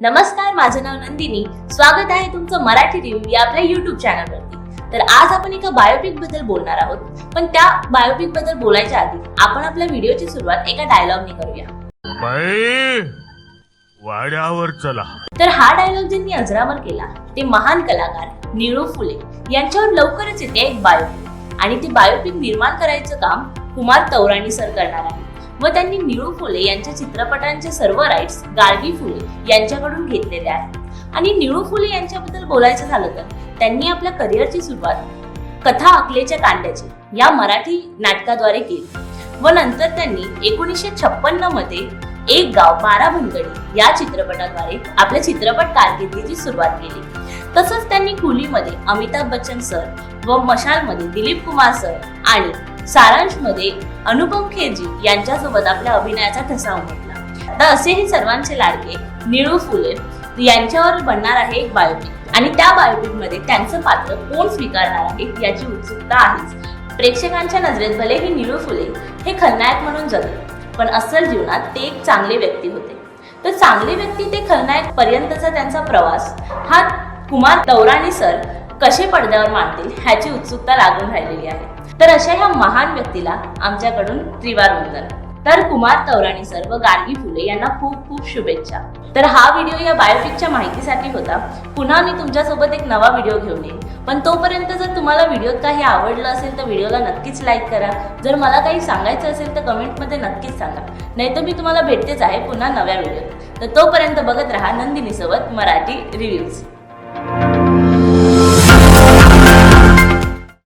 नमस्कार माझं नाव नंदिनी. स्वागत आहे तुमचं मराठी रिव्ह्यू या आपल्या युट्यूब चॅनलवरती तर आज आपण एका बायोपिकबद्दल बोलणार आहोत. पण त्या बायोपिकबद्दल बोलायच्या आधी आपण आपल्या व्हिडिओची सुरुवात एका डायलॉगने करूया. वाड्यावर चला. तर हा डायलॉग ज्यांनी अजरामर केला ते महान कलाकार निळू फुले यांच्यावर लवकरच येते एक बायोपिक आणि ते बायोपिक निर्माण करायचं काम कुमार तौराणी सर करणार आहे व त्यांनी निळू फुले यांच्या चित्रपटांचे सर्व राईट्स गार्गी फुले यांच्याकडून घेतलेले आहेत. आणि निळू फुले यांच्याबद्दल बोलायचं झालं तर त्यांनी आपल्या करिअरची सुरुवात कथा अकलेच्या कांड्याची या मराठी नाटकाद्वारे केली. व नंतर त्यांनी एकोणीसशे छप्पन्नमध्ये एक गाव बारा भुंगडी या चित्रपटाद्वारे आपल्या चित्रपट कारकिर्दीची सुरुवात केली. तसंच त्यांनी कुलीमध्ये अमिताभ बच्चन सर व मशालमध्ये दिलीप कुमार सर आणि सारांशमध्ये अनुपम खेरजी यांच्यासोबत आपल्या अभिनयाचा ठसा उमटला. आता असेही सर्वांचे लाडके निळू फुले यांच्यावर बनणार आहे एक बायोपिक आणि त्या बायोपिकमध्ये त्यांचं पात्र कोण स्वीकारणार आहे याची उत्सुकता आहेच. प्रेक्षकांच्या नजरेत भले ही निळू फुले हे खलनायक म्हणून जगले पण असल जीवनात ते एक चांगले व्यक्ती होते. तर चांगले व्यक्ती ते खलनायक पर्यंतचा त्यांचा प्रवास हा कुमार दौराणी सर कसे पडद्यावर मांडतील ह्याची उत्सुकता लागून राहिलेली आहे. तर अशा ह्या महान व्यक्तीला आमच्याकडून त्रिवार वंदन तर कुमार तवराणी सर व गार्गी फुले यांना खूप खूप शुभेच्छा. तर हा व्हिडिओ या बायोपिकच्या माहितीसाठी होता. पुन्हा मी तुमच्यासोबत एक नवा व्हिडिओ घेऊन येईन. पण तोपर्यंत जर तुम्हाला व्हिडिओत काही आवडलं असेल तर व्हिडिओला नक्कीच लाईक करा. जर मला काही सांगायचं असेल तर कमेंटमध्ये नक्कीच सांगा. नाही तर मी तुम्हाला भेटतेच आहे पुन्हा नव्या व्हिडिओत तर तोपर्यंत बघत राहा नंदिनीसोबत मराठी रिव्ह्यूज